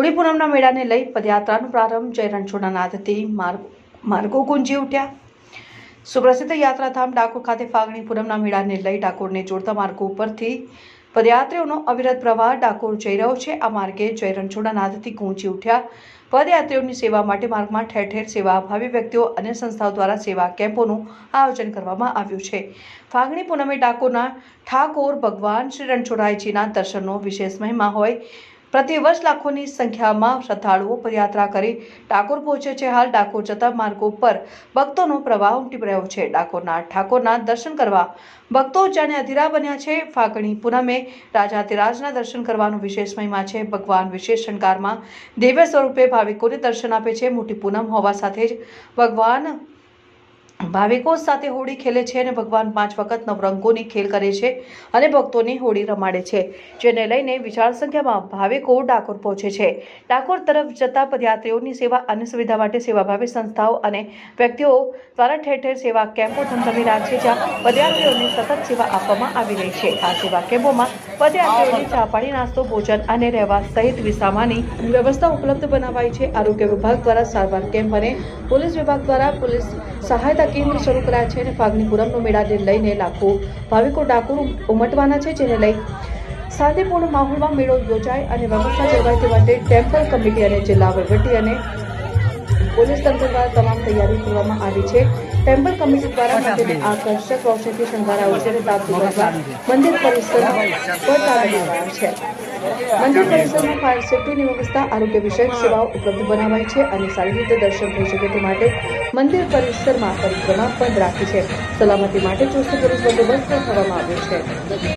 હોળી પૂનમના મેળાને લઈ પદયાત્રાનો પ્રારંભ જય રણછોડના નાદથી માર્ગ ગુંજી ઉઠ્યા સુપ્રસિદ્ધ યાત્રાધામ ડાકોર ખાતે ફાગણી પૂનમના મેળાને લઈ ડાકોરને જોડતા માર્ગો ઉપરથી પદયાત્રીઓનો અવિરત પ્રવાહ ડાકોર જઈ રહ્યો છે. આ માર્ગે જય રણછોડના નાદથી ગુંજી ઉઠ્યા પદયાત્રીઓની સેવા માટે માર્ગમાં ઠેર ઠેર સેવા અભાવી વ્યક્તિઓ અને સંસ્થાઓ દ્વારા સેવા કેમ્પોનું આયોજન કરવામાં આવ્યું છે. ફાગણી પૂનમે ડાકોરના ઠાકોર ભગવાન શ્રી રણછોડરાયજીના દર્શનનો વિશેષ મહિમા હોય પ્રતિવર્ષ લાખોની સંખ્યામાં શ્રદ્ધાળુઓ પદયાત્રા કરી ડાકોર પહોંચે છે. હાલ ડાકોર જતા માર્ગો પર ભક્તોનો પ્રવાહ ઉમટી રહ્યો છે. ડાકોરના ઠાકોરના દર્શન કરવા ભક્તો જાણે અધીરા બન્યા છે. ફાગણી પૂનમે રાજાધિરાજના દર્શન કરવાનો વિશેષ મહિમા છે. ભગવાન વિશેષ શણગારમાં દિવ્ય સ્વરૂપે ભાવિકોને દર્શન આપે છે. મોટી પૂનમ હોવા સાથે જ ભગવાન ભાવિકો સાથે હોળી ખેલે છે અને ભગવાન પાંચ વખત નવરંગોની ખેલ કરે છે અને ભક્તોની હોળી રમાડે છે. જેને લઈને વિશાળ સંખ્યામાં ભાવિકો ડાકોર પહોંચે છે. ડાકોર તરફ જતા પદયાત્રીઓની સેવા અને સુવિધા માટે સેવાભાવી સંસ્થાઓ અને વ્યક્તિઓ દ્વારા ઠેર ઠેર સેવા કેમ્પો ધમધમી રહ્યા છે, જ્યાં પદયાત્રીઓને સતત સેવા આપવામાં આવી રહી છે. આ સેવા કેમ્પોમાં પદયાત્રીઓને ચા પાણી, નાસ્તો, ભોજન અને રહેવા સહિત વિસામાની વ્યવસ્થા ઉપલબ્ધ બનાવાઈ છે. આરોગ્ય વિભાગ દ્વારા સારવાર કેમ્પ અને પોલીસ વિભાગ દ્વારા પોલીસ સહાયતા કેન્દ્ર શરૂ કરાયા છે અને ફાગણી પૂરમનો મેળાને લઈને લાખો ભાવિકો ડાકોર ઉમટવાના છે, જેને લઈ શાંતિપૂર્ણ માહોલમાં મેળો યોજાય અને વ્યવસ્થા જળવાય તે માટે ટેમ્પલ કમિટી અને જિલ્લા વહીવટી અને પોલીસ તંત્ર દ્વારા તમામ તૈયારી કરવામાં આવી છે. ટેમ્પલ કમિટી દ્વારા મંદિરને આકર્ષક રોશનથી શણગારાયું છે અને તાપ મંદિર પરિસર પર છે. મંદિર પરિસરમાં ફાયર સેફટીની વ્યવસ્થા આરોગ્ય વિષયક સેવાઓ ઉપલબ્ધ બનાવાઈ છે અને સારી રીતે દર્શન થઈ શકે તે માટે મંદિર પરિસરમાં પરિક્રમા પણ રાખી છે. સલામતી માટે ચુસ્ત પોલીસ બંદોબસ્ત કરવામાં આવ્યો છે.